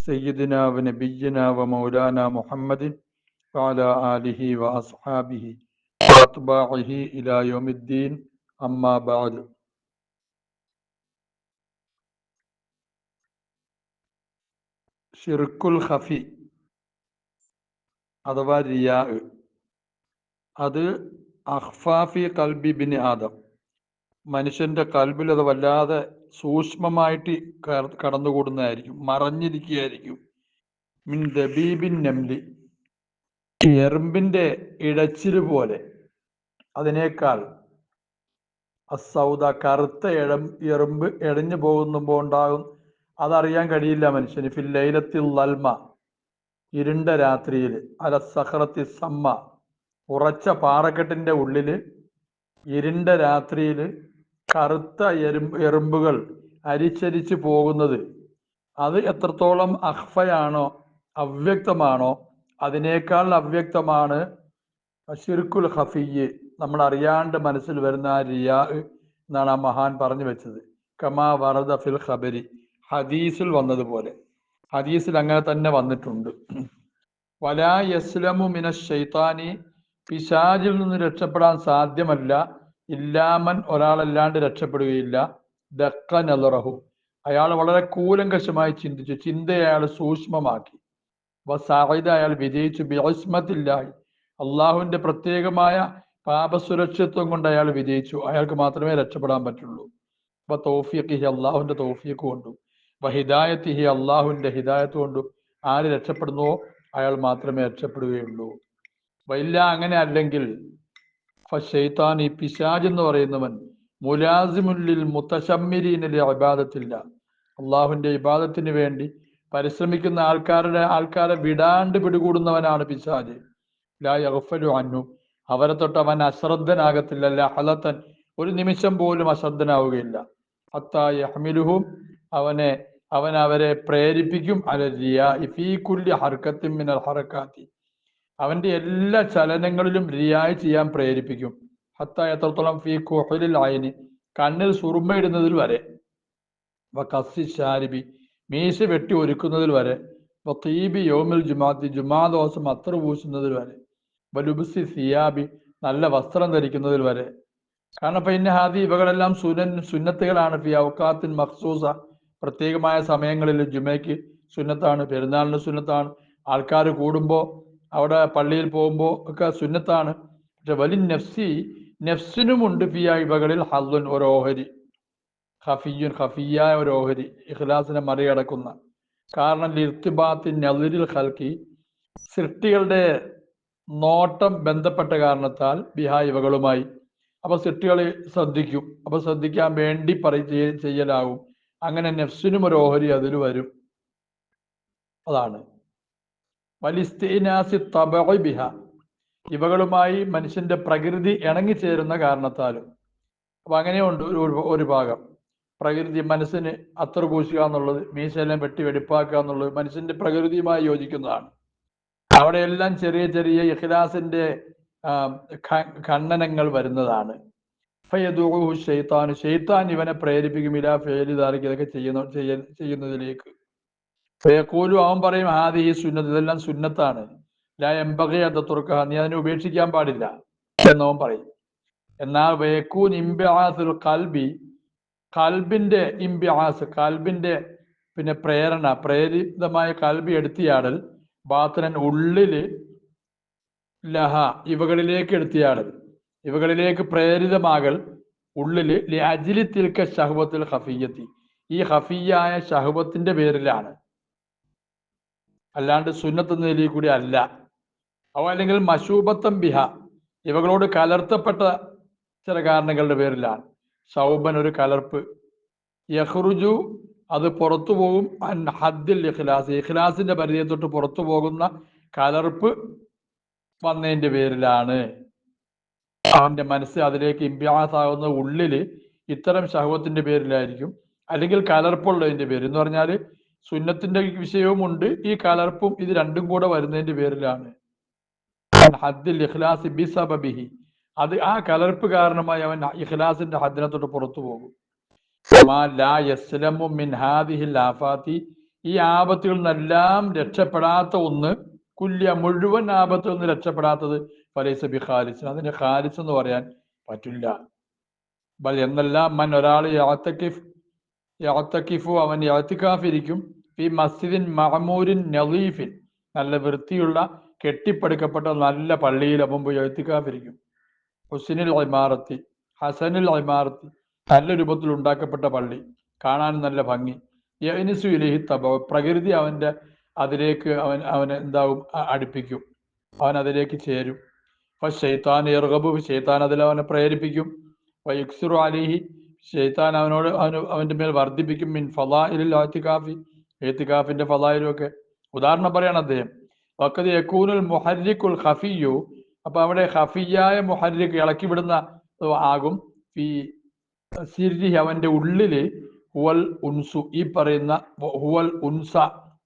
سيدنا ونبينا ومولانا محمد وعلى آله وأصحابه وأتباعه إلى يوم الدين أما بعد ഷിർക്കുൽ ഖഫി അഥവാ റിയാ അത് അഹ്ഫാഫി കൽബി ബിൻ ആദം മനുഷ്യന്റെ കൽബിൽ അത് വല്ലാതെ സൂക്ഷ്മമായിട്ട് കട- കടന്നുകൂടുന്നതായിരിക്കും. മറഞ്ഞിരിക്കുകയായിരിക്കും. മിൻ ദബീബിൻ നംലി. എറുമ്പിന്റെ ഇടച്ചിൽ പോലെ. അതിനേക്കാൾ അസൗദ കറുത്ത ഇളം എറുമ്പ് എടഞ്ഞു പോകുമ്പോൾ ഉണ്ടാകും. അതറിയാൻ കഴിയില്ല മനുഷ്യന്. ഫിൽ ലൈലത്തിൽ ലൽമ ഇരുണ്ട രാത്രിയിൽ. അല സഹറത്തി സമ്മ. ഉറച്ച പാറക്കെട്ടിന്റെ ഉള്ളിൽ ഇരുണ്ട രാത്രിയിൽ കറുത്ത എറുമ്പ് എറുമ്പുകൾ അരിച്ചരിച്ച് പോകുന്നത്. അത് എത്രത്തോളം അഹ്ഫയാണോ അവ്യക്തമാണോ അതിനേക്കാൾ അവ്യക്തമാണ് ഷിർക്കുൽ ഹഫിയ് നമ്മൾ അറിയാണ്ട് മനസ്സിൽ വരുന്ന ആ റിയാ എന്നാണ് ആ മഹാൻ പറഞ്ഞു വെച്ചത്. കമാ വറദ ഫിൽ ഖബരി. ഹദീസിൽ വന്നതുപോലെ. ഹദീസിൽ അങ്ങനെ തന്നെ വന്നിട്ടുണ്ട്. വലാ യസ്ലമു മിന ഷെയ്ത്താനി പിശാചിൽ നിന്ന് രക്ഷപ്പെടാൻ സാധ്യമല്ല. ഇല്ലാമൻ ഒരാളല്ലാണ്ട് രക്ഷപ്പെടുകയില്ല. ദക്ക നെലറഹു അയാൾ വളരെ കൂലങ്കശമായി ചിന്തിച്ചു. ചിന്തയെ അയാൾ സൂക്ഷ്മമാക്കി. വസാഹിദ അയാൾ വിജയിച്ചു. ബിസ്മത്തില്ലായി അള്ളാഹുവിന്റെ പ്രത്യേകമായ പാപസുരക്ഷിത്വം കൊണ്ട് അയാൾ വിജയിച്ചു. അയാൾക്ക് മാത്രമേ രക്ഷപ്പെടാൻ പറ്റുള്ളൂ. അപ്പൊ തോഫിയക്ക് തൗഫീഖിഹി അള്ളാഹുവിന്റെ തൗഫീഖ് കൊണ്ടും വഹിദായത്തിഹി അള്ളാഹുവിന്റെ ഹിദായത്ത് കൊണ്ടും ആര് രക്ഷപ്പെടുന്നുവോ അയാൾ മാത്രമേ രക്ഷപ്പെടുകയുള്ളൂ. വല്ല അങ്ങനെ അല്ലെങ്കിൽ ഷെയ്ത്താൻ ഈ പിശാജ് എന്ന് പറയുന്നവൻ മുലാസിമുല്ലിൽ മുത്തശമ്മിരീനിലെ അബാദത്തില്ല അള്ളാഹുവിന്റെ ഇബാദത്തിന് വേണ്ടി പരിശ്രമിക്കുന്ന ആൾക്കാരുടെ ആൾക്കാരെ വിടാണ്ട് പിടികൂടുന്നവനാണ് പിശാജ് ലാ യഗ്ഫലു അന്നു അവരെ തൊട്ട് അവൻ അശ്രദ്ധനാകത്തില്ല. ലഹലത്തൻ ഒരു നിമിഷം പോലും അശ്രദ്ധനാവുകയില്ല. ഹത്താ യഹ്മിലുഹു. അവനെ അവൻ അവരെ പ്രേരിപ്പിക്കും. അലരിയ ഇഫീ കുല്ലി ഹർക്കത്തിൻ മിനൽ ഹറക്കാത്തി അവന്റെ എല്ലാ ചലനങ്ങളിലും റിയായ് ചെയ്യാൻ പ്രേരിപ്പിക്കും. ഹത്ത എത്രത്തോളം ഫീ കുഹലിൽ ആയിന് കണ്ണിൽ സുറുമയിടുന്നതിൽ വരെ. കസ്സി ഷാരിബി മീശ വെട്ടി ഒരുക്കുന്നതിൽ വരെ. തീബി യോമിൽ ജുമാത്തി ജുമാ ദോസം അത്ര പൂശുന്നതിൽ വരെ. വലുബുസി സിയാബി. നല്ല വസ്ത്രം ധരിക്കുന്നതിൽ വരെ. കാരണം പിന്നെ ഹാദി ഇവകളെല്ലാം സുനൻ സുന്നത്തുകളാണ്. ഫി ഔക്കാത്തിൻ മഖ്സൂസ. പ്രത്യേകമായ സമയങ്ങളിൽ ജുമയ്ക്ക് സുന്നത്താണ് പെരുന്നാളിന് സുന്നത്താണ്. ആൾക്കാർ കൂടുമ്പോൾ അവിടെ പള്ളിയിൽ പോകുമ്പോൾ ഒക്കെ സുന്നത്താണ്. പക്ഷെ വലി നഫ്സി നഫ്സിനുമുണ്ട് ഫിയ ഇവകളിൽ ഹല്ലുൻ ഒരു ഓഹരി ഖഫിയുൻ ഖഫിയായ ഒരു ഓഹരി ഇഖ്ലാസിനെ മറികടക്കുന്ന. കാരണം ലിർത്തിബാത്തിൻ നെതിരിൽ ഹൽക്കി സൃഷ്ടികളുടെ നോട്ടം ബന്ധപ്പെട്ട കാരണത്താൽ ബിഹാ ഇവകളുമായി. അപ്പൊ സൃഷ്ടികൾ ശ്രദ്ധിക്കും. അപ്പൊ ശ്രദ്ധിക്കാൻ വേണ്ടി പറയ ചെയ്യലാകും അങ്ങനെ നെഫ്സിനും ഒരു ഓഹരി അതിൽ വരും. അതാണ്. വലിസ്തീനാസി ബിഹ. ഇവകളുമായി മനുഷ്യന്റെ പ്രകൃതി ഇണങ്ങിച്ചേരുന്ന കാരണത്താലും. അപ്പൊ അങ്ങനെയുണ്ട് ഒരു ഒരു- ഭാഗം. പ്രകൃതി മനസ്സിന് അത്ര പൂശുക എന്നുള്ളത് മീശയെല്ലാം വെട്ടി വെടിപ്പാക്കുക എന്നുള്ളത് മനുഷ്യന്റെ പ്രകൃതിയുമായി യോജിക്കുന്നതാണ്. അവിടെയെല്ലാം ചെറിയ ചെറിയ ഇഖ്ലാസിന്റെ ഖണ്ഡനങ്ങൾ വരുന്നതാണ്. ഫയദുഹു ഷെയ്ത്താൻ ഷെയ്ത്താൻ ഇവനെ പ്രേരിപ്പിക്കും ഇലാ ഫേലി താറിക്ക് ഇതൊക്കെ ചെയ്യുന്ന ചെയ്യുന്നതിലേക്ക് ഫയക്കൂലു അവൻ പറയും ആദ്യ ഈ സുന്നത്ത് ഇതെല്ലാം സുന്നത്താണ്. ലാ എമ്പകയെ അത് തുറക്കുക നീ അതിനെ ഉപേക്ഷിക്കാൻ പാടില്ല. എന്നവൻ പറയും. എന്നാൽ വേക്കൂൻ ഇംബിആസുൽ കൽബി കൽബിന്റെ ഇംബിആസ് കൽബിന്റെ പിന്നെ പ്രേരണ പ്രേരിതമായ കൽബി എടുത്തിയാടൽ ബാത്തനൻ ഉള്ളിൽ ലഹ ഇവകളിലേക്ക് എടുത്തിയാടൽ ഇവകളിലേക്ക് പ്രേരിതമാകൽ ഉള്ളിൽ അജിലി തിൽക്ക ഷഹബത്തിൽ ഹഫീയത്തി ഈ ഹഫീയായ ഷഹബത്തിന്റെ പേരിലാണ്. അല്ലാണ്ട് സുന്നത്ത് നിലയിൽ കൂടി അല്ല. അവ അല്ലെങ്കിൽ മശൂബത്തം ബിഹ. ഇവകളോട് കലർത്തപ്പെട്ട ചില കാരണങ്ങളുടെ പേരിലാണ്. സൗബൻ ഒരു കലർപ്പ്. യഹ്റുജു അത് പുറത്തു പോകും. അൻ ഹദ്ദിൽ ഇഖ്ലാസ്. ഇഖ്ലാസിന്റെ പരിധിയെ തൊട്ട് പുറത്തു പോകുന്ന കലർപ്പ് വന്നതിന്റെ പേരിലാണ്. അവന്റെ മനസ്സ് അതിലേക്ക് ഇമ്പ്യാസാകുന്ന ഉള്ളിൽ ഇത്തരം ശഹവത്തിന്റെ പേരിലായിരിക്കും. അല്ലെങ്കിൽ കലർപ്പുള്ളതിന്റെ പേര്. എന്ന് പറഞ്ഞാൽ സുന്നത്തിന്റെ വിഷയവുമുണ്ട്. ഈ കലർപ്പും ഇത് രണ്ടും കൂടെ വരുന്നതിന്റെ പേരിലാണ്. അത് ആ കലർപ്പ് കാരണമായി അവൻ ഇഖ്ലാസിന്റെ ഹദ്ദിനെ തൊട്ട് പുറത്തു പോകും. ഈ ആപത്തുകളിൽ നിന്നെല്ലാം രക്ഷപ്പെടാത്ത ഒന്ന് കുല്യ മുഴുവൻ ആപത്തിൽ നിന്ന് രക്ഷപ്പെടാത്തത് ഫലൈസ ബി ഖാലിസ്. അതിന് ഖാലിസ് എന്ന് പറയാൻ പറ്റില്ല. എന്നല്ല മൻ ഒരാൾ യാത്തക്കിഫു അവൻ യാത്തിക്കാഫിരിക്കും ഈ മസ്ജിദിൻ മഹമൂരിൻ നദീഫിൻ. നല്ല വൃത്തിയുള്ള കെട്ടിപ്പടുക്കപ്പെട്ട നല്ല പള്ളിയിൽ അവൻ പോയി യാത്തിക്കാഫിരിക്കും ഹുസിനിൽ അമാറത്തി ഹസനിൽ അമാറത്തി നല്ല രൂപത്തിൽ ഉണ്ടാക്കപ്പെട്ട പള്ളി. കാണാൻ നല്ല ഭംഗി. യനിസു ഇലഹി തബ. പ്രകൃതി അവന്റെ അതിലേക്ക് അവൻ അവനെ എന്താവും? അടുപ്പിക്കും. അവൻ അതിലേക്ക് ചേരും. അപ്പൊ ഷെയ്ത്താൻ ഇറകബു ഷെയ്ത്താൻ അതിൽ അവനെ പ്രേരിപ്പിക്കും. വയുക്സുറു അലിഹി. ഷെയ്ത്താൻ അവനോട് അവന് അവന്റെ മേൽ വർദ്ധിപ്പിക്കും. മിൻ ഫലായിലിൽ ആത്തിക്കാഫി ഏത്തികാഫിന്റെ ഫലായിലും ഒക്കെ ഉദാഹരണം പറയാണ് അദ്ദേഹം. വക്കത് യക്കൂനുൽ മുഹരിക്കുൽ ഖഫിയു അപ്പൊ അവിടെ ഖഫിയായ മുഹരിക്ക് ഇളക്കി വിടുന്ന ആകും. ഈ സിരി അവന്റെ ഉള്ളിൽ ഹുവൽ ഉൻസു ഈ പറയുന്ന ഹുവൽ ഉൻസ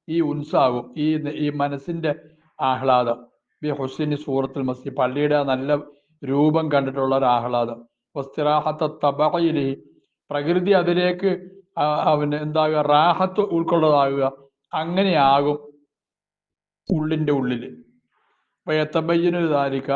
ഈ ഉൻസാകും ഈ ഈ മനസ്സിന്റെ ആഹ്ലാദം. ബി ഹുസിനി സൂറത്തുൽ മസി പള്ളിയുടെ നല്ല രൂപം കണ്ടിട്ടുള്ള ഒരു ആഹ്ലാദം വസ്തിറാഹത്ത തബയിലി പ്രകൃതി അതിലേക്ക് പിന്നെ എന്താകുക? റാഹത്ത് ഉൾക്കൊള്ളതാകുക. അങ്ങനെയാകും ഉള്ളിന്റെ ഉള്ളിൽ. എത്തബയ്യനൊരു താരിക്ക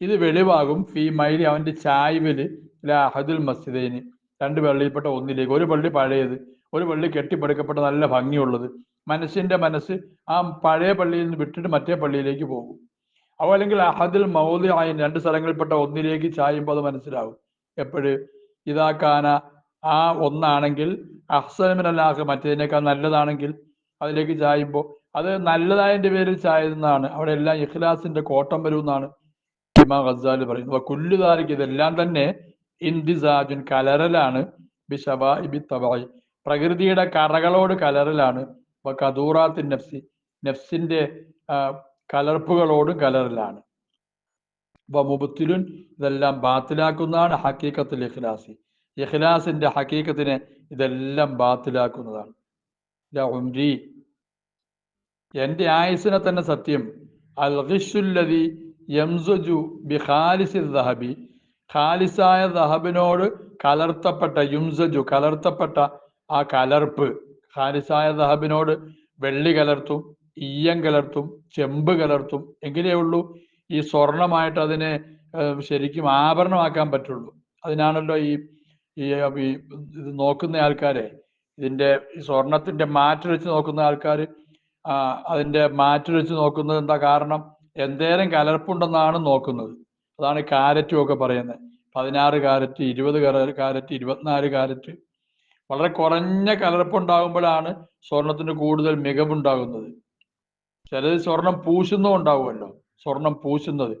ഇത് വെളിവാകും. ഫീ മൈലി അവന്റെ ചായ്വിൽ ലാഹദുൽ മസ്ജിദേന്. രണ്ട് പള്ളിയിൽപ്പെട്ട ഒന്നിലേക്ക്. ഒരു പള്ളി പഴയത്. ഒരു പള്ളി കെട്ടിപ്പടുക്കപ്പെട്ട നല്ല ഭംഗിയുള്ളത്. മനസ്സിന്റെ മനസ്സ് ആ പഴയ പള്ളിയിൽ നിന്ന് വിട്ടിട്ട് മറ്റേ പള്ളിയിലേക്ക് പോകും. അവ അല്ലെങ്കിൽ അഹദിൽ മൗലി ആയ രണ്ട് സ്ഥലങ്ങളിൽപ്പെട്ട ഒന്നിലേക്ക് ചായുമ്പോൾ അത് മനസ്സിലാവും എപ്പോഴ്. ഇതാക്കാന ആ ഒന്നാണെങ്കിൽ അഹ്സനമിനല്ലാഹ് മറ്റേതിനേക്കാൾ നല്ലതാണെങ്കിൽ അതിലേക്ക് ചായുമ്പോൾ. അത് നല്ലതായതിന്റെ പേരിൽ ചായുന്നതാണ് അവിടെ എല്ലാം ഇഖ്ലാസിന്റെ കോട്ടം വരുമെന്നാണ് ഇമാം ഖസാൽ പറയുന്നത്. അപ്പൊ കുല്ലുദാരിക്ക് ഇതെല്ലാം തന്നെ ഇന്തിസാജുൻ കലരലാണ് ബിഷബാ ഇബി തബായി പ്രകൃതിയുടെ കറകളോട് കലറലാണ്. അപ്പൊ കദൂറാത്തിൻ നഫ്സി നഫ്സിന്റെ കലർപ്പുകളോടും കലരലാണ് അപ്പൊ മുബത്തിലുൻ ഇതെല്ലാം ബാത്തിലാക്കുന്നതാണ് ഹക്കീക്കത്തിൽ ഇഖ്ലാസി. ഇഖ്ലാസിന്റെ ഹക്കീക്കത്തിനെ ഇതെല്ലാം ബാത്തിലാക്കുന്നതാണ്. ഉംരി. എന്റെ ആയുസിനെ തന്നെ സത്യം. അൽ ഖിഷുല്ലദി യംസുജു ബി ഖാലിസി ദഹബി. ഖാലിസായ ദഹബിനോട് കലർത്തപ്പെട്ട യുംസജു കലർത്തപ്പെട്ട ആ കലർപ്പ്. ഖാലിസായ ദഹബിനോട് വെള്ളി കലർത്തും ഈയം കലർത്തും ചെമ്പ് കലർത്തും എങ്കിലേ ഉള്ളൂ. ഈ സ്വർണമായിട്ട് അതിനെ ശരിക്കും ആഭരണമാക്കാൻ പറ്റുള്ളൂ. അതിനാണല്ലോ ഈ ഈ ഇത് നോക്കുന്ന ആൾക്കാരെ ഇതിന്റെ സ്വർണത്തിന്റെ മാറ്റ് വെച്ച് നോക്കുന്ന ആൾക്കാർ അതിന്റെ മാറ്റ് വെച്ച് നോക്കുന്നത് എന്താ കാരണം? എന്തേരം കലർപ്പുണ്ടെന്നാണ് നോക്കുന്നത്. അതാണ് കാരറ്റും ഒക്കെ പറയുന്നത്. പതിനാറ് കാരറ്റ് ഇരുപത് കാരറ്റ് ഇരുപത്തിനാല് കാരറ്റ്. വളരെ കുറഞ്ഞ കലർപ്പുണ്ടാകുമ്പോഴാണ് സ്വർണത്തിന് കൂടുതൽ മികവുണ്ടാകുന്നത്. ചിലത് സ്വർണം പൂശുന്നും ഉണ്ടാവുമല്ലോ. സ്വർണം പൂശുന്നത്.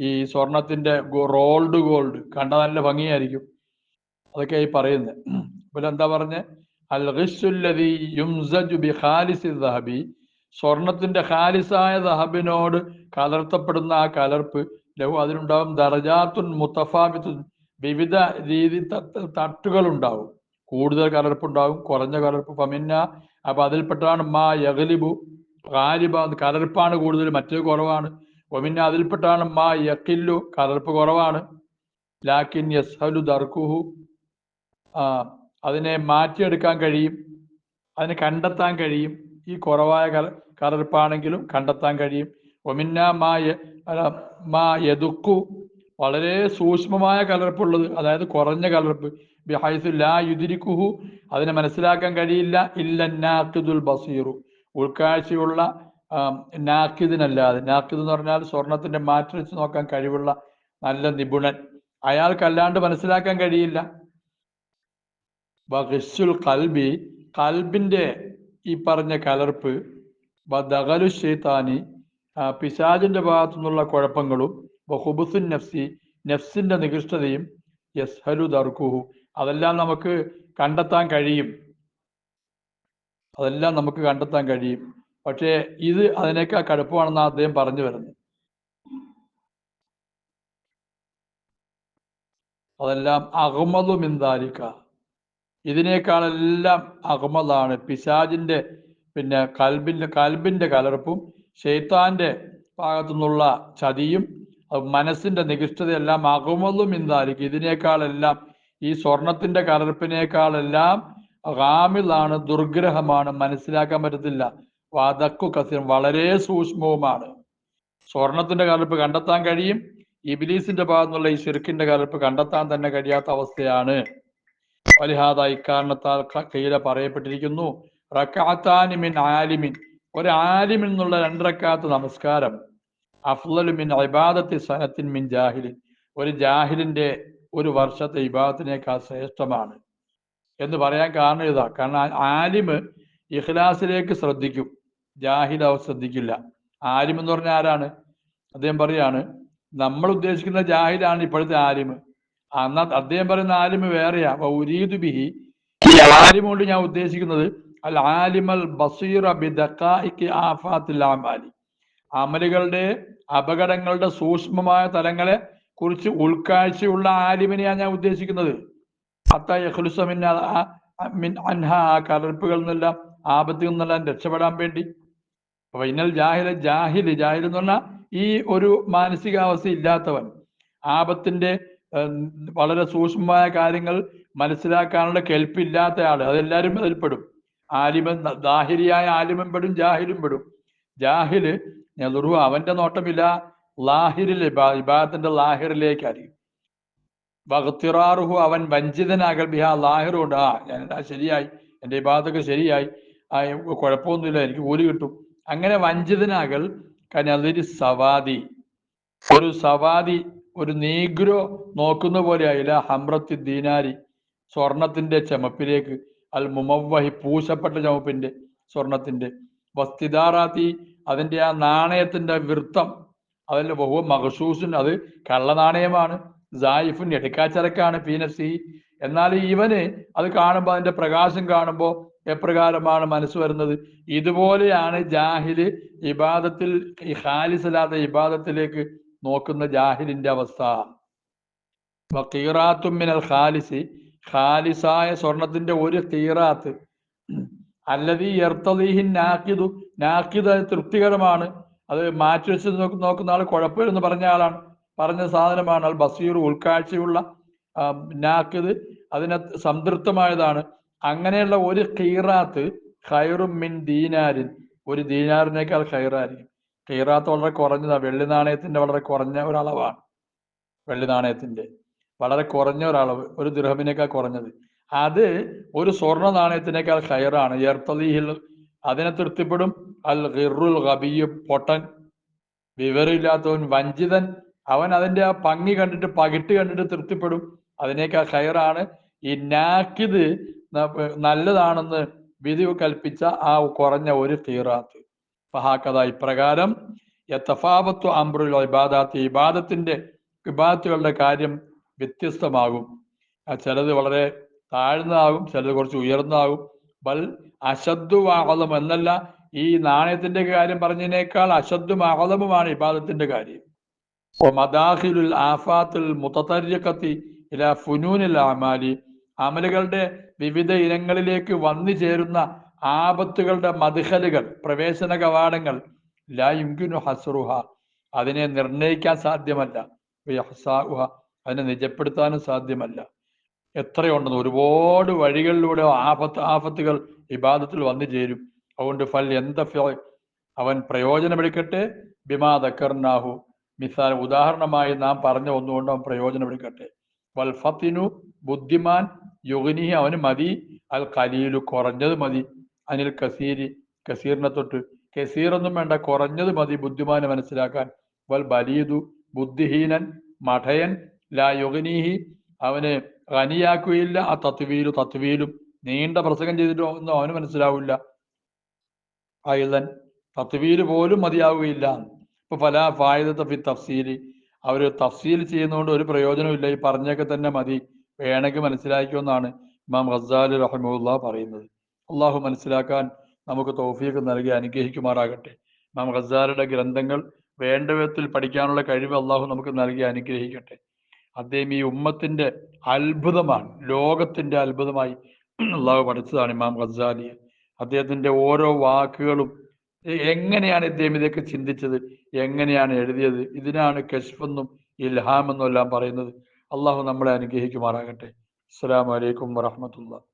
ഈ സ്വർണത്തിന്റെ റോൾഡ് ഗോൾഡ് കണ്ട നല്ല ഭംഗിയായിരിക്കും. അതൊക്കെ ഈ പറയുന്നത്. അപ്പോൾ എന്താ പറഞ്ഞ്? അൽ ബി ഖാലിസി ദഹബി. സ്വർണത്തിന്റെ ഖാലിസായ ദഹബിനോട് കലർത്തപ്പെടുന്ന ആ കലർപ്പ് ലഹു അതിനുണ്ടാവും ദർജാത്തുൻ മുത്തഫാബിത്തുൻ. വിവിധ രീതി തട്ടുകൾ ഉണ്ടാവും കൂടുതൽ കലർപ്പുണ്ടാവും കുറഞ്ഞ കലർപ്പ്. ഫമിന്ന അപ്പൊ അതിൽപ്പെട്ടാണ് മാ യഗലിബു. ഗാലിബ കലർപ്പാണ് കൂടുതൽ മറ്റേ കുറവാണ്. ഒമിന്ന അതിൽപ്പെട്ടാണ് മാ യക്കില്ലു കലർപ്പ് കുറവാണ്. ലാക്കിൻ യസ്ഹലു ദർക്കുഹു അതിനെ മാറ്റിയെടുക്കാൻ കഴിയും. അതിനെ കണ്ടെത്താൻ കഴിയും. ഈ കുറവായ കല കലർപ്പാണെങ്കിലും കണ്ടെത്താൻ കഴിയും. ഒമിന്ന മാ മാ യദുക്കു വളരെ സൂക്ഷ്മമായ കലർപ്പുള്ളത് അതായത് കുറഞ്ഞ കലർപ്പ്. ബിഹൈസു ലാ യുദിരിക്കുഹു അതിനെ മനസ്സിലാക്കാൻ കഴിയില്ല. ഇല്ല നാക്കിദുൽ ബസീറു. ഉൾക്കാഴ്ചയുള്ള നാക്കിദിനല്ലാതെ. നാക്കിദ് എന്ന് പറഞ്ഞാൽ സ്വർണത്തിന്റെ മാറ്റി വെച്ച് നോക്കാൻ കഴിവുള്ള നല്ല നിപുണൻ. അയാൾക്കല്ലാണ്ട് മനസ്സിലാക്കാൻ കഴിയില്ല. ബഹിസുൽ കൽബി കൽബിന്റെ ഈ പറഞ്ഞ കലർപ്പ് ദഗലു ഷെയ്ത്താനി പിശാജിന്റെ ഭാഗത്തു നിന്നുള്ള കുഴപ്പങ്ങളും ബഹുബുസുൻ നഫ്സി നഫ്സിന്റെ നികൃഷ്ടതയും യസ്ഹലു ദർക്കുഹു. അതെല്ലാം നമുക്ക് കണ്ടെത്താൻ കഴിയും. അതെല്ലാം നമുക്ക് കണ്ടെത്താൻ കഴിയും. പക്ഷേ ഇത് അതിനേക്കാൾ കടുപ്പമാണെന്ന് അദ്ദേഹം പറഞ്ഞു വരുന്നത്. അതെല്ലാം അഹമ്മദു മിന്താലിക്ക ഇതിനേക്കാളെല്ലാം അഹമ്മദാണ് പിശാജിന്റെ പിന്നെ കൽബിന്റെ കൽബിന്റെ കലർപ്പും ഷെയ്ത്താന്റെ ഭാഗത്തു നിന്നുള്ള ചതിയും മനസ്സിന്റെ നികിഷ്ടതയെല്ലാം അഹമ്മദു മിന്താലിക്ക ഇതിനേക്കാളെല്ലാം ഈ സ്വർണത്തിന്റെ കലർപ്പിനേക്കാളെല്ലാം റാമിലാണ് ദുർഗ്രഹമാണ് മനസ്സിലാക്കാൻ പറ്റത്തില്ല. വതക്കു കസിം വളരെ സൂക്ഷ്മവുമാണ്. സ്വർണത്തിന്റെ കലർപ്പ് കണ്ടെത്താൻ കഴിയും. ഇബിലീസിന്റെ ഭാഗത്തുനിന്നുള്ള ഈ ശിർക്കിന്റെ കലർപ്പ് കണ്ടെത്താൻ തന്നെ കഴിയാത്ത അവസ്ഥയാണ്. വലിഹാദ ഇക്കാരണത്താൽ കയ്യില പറയപ്പെട്ടിരിക്കുന്നു. റക്കാത്താനിമിൻ ആലിമിൻ. ഒരു ആലിമിൻ എന്നുള്ള രണ്ടരക്കാത്ത നമസ്കാരം. അഫ്ലലുമിൻ ഇബാദത്തി സനത്തിൻ മിൻ ജാഹിലിൻ. ഒരു ജാഹിലിന്റെ ഒരു വർഷത്തെ ഇബാദത്തിനേക്കാൾ ശ്രേഷ്ഠമാണ്. എന്ന് പറയാൻ കാരണം ഇതാ. കാരണം ആലിമ് ഇഖ്ലാസിലേക്ക് ശ്രദ്ധിക്കും. ജാഹിദ് അവർ ശ്രദ്ധിക്കില്ല. ആലിം എന്ന് പറഞ്ഞാൽ ആരാണ്? അദ്ദേഹം പറയാണ് നമ്മൾ ഉദ്ദേശിക്കുന്ന ജാഹിദാണ് ഇപ്പോഴത്തെ ആലിമ്. അന്നാ അദ്ദേഹം പറയുന്ന ആലിമ് വേറെയാ. അപ്പൊ ഉരീദ് ബിഹി. ഈ ആലിം കൊണ്ട് ഞാൻ ഉദ്ദേശിക്കുന്നത് അൽ ആലിമൽ ആമാലി അമലുകളുടെ അപകടങ്ങളുടെ സൂക്ഷ്മമായ തലങ്ങളെ കുറിച്ച് ഉൾക്കാഴ്ചയുള്ള ആലിമിനെയാണ് ഞാൻ ഉദ്ദേശിക്കുന്നത്. അത്ത യഖ്ലുസ മിൻ ആ- ആ- മിൻ അൻഹ ആ കലർപ്പുകളിൽ നിന്നെല്ലാം ആപത്തിൽ നിന്നെല്ലാം രക്ഷപ്പെടാൻ വേണ്ടി. ഇന്നൽ ജാഹില ജാഹിൽ ജാഹിൽ എന്ന് പറഞ്ഞാൽ ഈ ഒരു മാനസികാവസ്ഥ ഇല്ലാത്തവൻ. ആപത്തിന്റെ വളരെ സൂക്ഷ്മമായ കാര്യങ്ങൾ മനസ്സിലാക്കാനുള്ള കെൽപ്പില്ലാത്ത ആൾ. അതെല്ലാവരും അതിൽപ്പെടും ആലിമൻ ദാഹിരിയായ ആലിമൻ പെടും ജാഹിലും പെടും. ജാഹിൽ ഞാൻ അവന്റെ നോട്ടമില്ല ലാഹിരിലെ വിഭാഗത്തിന്റെ ലാഹിറിലേക്കായിരിക്കും. വഖത്തിറാറുഹു അവൻ വഞ്ചിതനാകൽ ബിഹാ ലാഹിറുണ്ട്. ആ ഞാൻ ശരിയായി? എന്റെ ഇബാദൊക്കെ ശരിയായി. ആ കുഴപ്പമൊന്നുമില്ല എനിക്ക് കൂലി കിട്ടും. അങ്ങനെ വഞ്ചിതനാകൽ കാരണം അതൊരു സവാദി. ഒരു സവാദി ഒരു നീഗ്രോ നോക്കുന്ന പോലെ ആയില്ല ഹമ്രത്തി ദീനാരി സ്വർണത്തിന്റെ ചമപ്പിലേക്ക് അൽ മുമവഹി പൂശപ്പെട്ട ചമപ്പിന്റെ സ്വർണത്തിന്റെ വസ്തിദാറാത്തി അതിന്റെ ആ നാണയത്തിന്റെ വൃത്തം അതിൽ ബഹു മഹസൂസിൻ അത് കള്ളനാണയമാണ്. സായിഫുൻ എടുക്കാച്ചരക്കാണ് പീനസി എന്നാൽ ഇവന് അത് കാണുമ്പോൾ അതിന്റെ പ്രകാശം കാണുമ്പോൾ എപ്രകാരമാണ് മനസ്സ് വരുന്നത്? ഇതുപോലെയാണ് ജാഹിൽ ഇബാദത്തിൽ ഈ ഇബാദത്തിലേക്ക് നോക്കുന്ന ജാഹിലിന്റെ അവസ്ഥ. മിനൽ ഖാലിസി. ഖാലിസായ സ്വർണത്തിന്റെ ഒരു തീറാത്ത് അല്ലത് എർത്തലീഹിൻ നാക്കിതു നാക്കിത് തൃപ്തികരമാണ്. അത് മാറ്റി വെച്ച് നോക്കുന്ന ആൾ കുഴപ്പമില്ലെന്ന് പറഞ്ഞ ആളാണ്. പറഞ്ഞ സാധനമാണ്. അൽ ബസീർ ഉൾക്കാഴ്ചയുള്ള നാക്കിത്. അതിനെ സംതൃപ്തമായതാണ്. അങ്ങനെയുള്ള ഒരു ഖീറാത്ത് ഖൈറും മിൻ ദീനാരിൻ. ഒരു ദീനാറിനേക്കാൾ ഖൈറായിരിക്കും. ഖീറാത്ത് വളരെ കുറഞ്ഞതാണ്. വെള്ളി നാണയത്തിന്റെ വളരെ കുറഞ്ഞ ഒരളവാണ്. വെള്ളി നാണയത്തിന്റെ വളരെ കുറഞ്ഞ ഒരളവ്. ഒരു ദൃഹമിനേക്കാൾ കുറഞ്ഞത്. അത് ഒരു സ്വർണ നാണയത്തിനേക്കാൾ ഖൈറാണ്. എർത്തലീഹിൽ അതിനെ തൃപ്തിപ്പെടും. അൽ ഖിറുൽ ഗബിയു പൊട്ടൻ വിവരമില്ലാത്തവൻ വഞ്ചിതൻ അവൻ അതിന്റെ ആ ഭംഗി കണ്ടിട്ട് പകിട്ട് കണ്ടിട്ട് തൃപ്തിപ്പെടും. അതിനേക്കാൾ ഹയറാണ് ഈ നാക്കിത് നല്ലതാണെന്ന് വിധി കൽപ്പിച്ച ആ കുറഞ്ഞ ഒരു തീറാത്ത് ഫഹാക്കഥ ഇപ്രകാരം യത്തഫാബത്തു അംബ്രുൽ ഇബാദാത്ത് ഇബാദത്തിന്റെ ഇബാദത്തുകളുടെ കാര്യം വ്യത്യസ്തമാകും. ചിലത് വളരെ താഴ്ന്നതാകും ചിലത് കുറച്ച് ഉയർന്നതാകും. ബൽ അശദ്ദു ആഹലം എന്നല്ല ഈ നാണയത്തിന്റെ കാര്യം പറഞ്ഞതിനേക്കാൾ അശദ്ദും ആഹലമുമാണ് ഇബാദത്തിന്റെ കാര്യം. ഫുനൂനിൽ അമാലി അമലുകളുടെ വിവിധ ഇനങ്ങളിലേക്ക് വന്നു ചേരുന്ന ആപത്തുകളുടെ മധുഹലുകൾ പ്രവേശന കവാടങ്ങൾ ലാ യുങ്കിനു ഹസ്റുഹ. അതിനെ നിർണയിക്കാൻ സാധ്യമല്ല. അതിനെ നിജപ്പെടുത്താനും സാധ്യമല്ല. എത്രയുണ്ടെന്ന് ഒരുപാട് വഴികളിലൂടെ ആപത്ത് ആപത്തുകൾ ഇബാദത്തിൽ വന്നു ചേരും. അതുകൊണ്ട് ഫൽ എന്ത അവൻ പ്രയോജനമെടുക്കട്ടെ? ബിമാ ദക്കർനാഹു. മിസാൽ ഉദാഹരണമായി നാം പറഞ്ഞ ഒന്നുകൊണ്ട് അവൻ പ്രയോജനമെടുക്കട്ടെ വൽ ഫത്തിനു ബുദ്ധിമാൻ യുഗിനി അവന് മതി. അൽ കലീലു കുറഞ്ഞത് മതി. അനിൽ കസീരി കസീറിനെ തൊട്ട്. കസീറൊന്നും വേണ്ട കുറഞ്ഞത് മതി ബുദ്ധിമാനെ മനസ്സിലാക്കാൻ. വൽ ബലീദു ബുദ്ധിഹീനൻ മഠയൻ ലാ യുഗനീഹി അവനെ ഖനിയാക്കുകയില്ല. ആ തത്വീലു തത്വീലും നീണ്ട പ്രസംഗം ചെയ്തിട്ട് ഒന്നും അവന് മനസ്സിലാവില്ല. അയലൻ തത്വീൽ പോലും മതിയാവുകയില്ല. ഇപ്പൊ പല ഫായുധത്തെ ഫി തഫ്സീൽ. അവർ തഫ്സീൽ ചെയ്യുന്നതുകൊണ്ട് ഒരു പ്രയോജനമില്ല ഈ പറഞ്ഞൊക്കെ തന്നെ മതി. വേണമെങ്കിൽ മനസ്സിലാക്കിയെന്നാണ് ഇമാം ഖസാലി റഹ്മുല്ല പറയുന്നത്. അള്ളാഹു മനസ്സിലാക്കാൻ നമുക്ക് തൗഫീഖ് നൽകി അനുഗ്രഹിക്കുമാറാകട്ടെ. ഇമാം ഖസാരുടെ ഗ്രന്ഥങ്ങൾ വേണ്ട വിധത്തിൽ പഠിക്കാനുള്ള കഴിവ് അള്ളാഹു നമുക്ക് നൽകി അനുഗ്രഹിക്കട്ടെ. അദ്ദേഹം ഈ ഉമ്മത്തിന്റെ അത്ഭുതമാണ് ലോകത്തിന്റെ അത്ഭുതമായി അള്ളാഹു പഠിച്ചതാണ് ഇമാം ഖസാലിയെ അദ്ദേഹത്തിന്റെ ഓരോ വാക്കുകളും എങ്ങനെയാണ് ഇദ്ദേഹം ഇതൊക്കെ ചിന്തിച്ചത്? എങ്ങനെയാണ് എഴുതിയത്? ഇതിനാണ് കശ്ഫെന്നും ഇൽഹാം എന്നും എല്ലാം പറയുന്നത്. അള്ളാഹു നമ്മളെ അനുഗ്രഹിക്കുമാറാകട്ടെ. അസ്സാം വലൈക്കും വറഹ്മത്തുള്ളാഹി.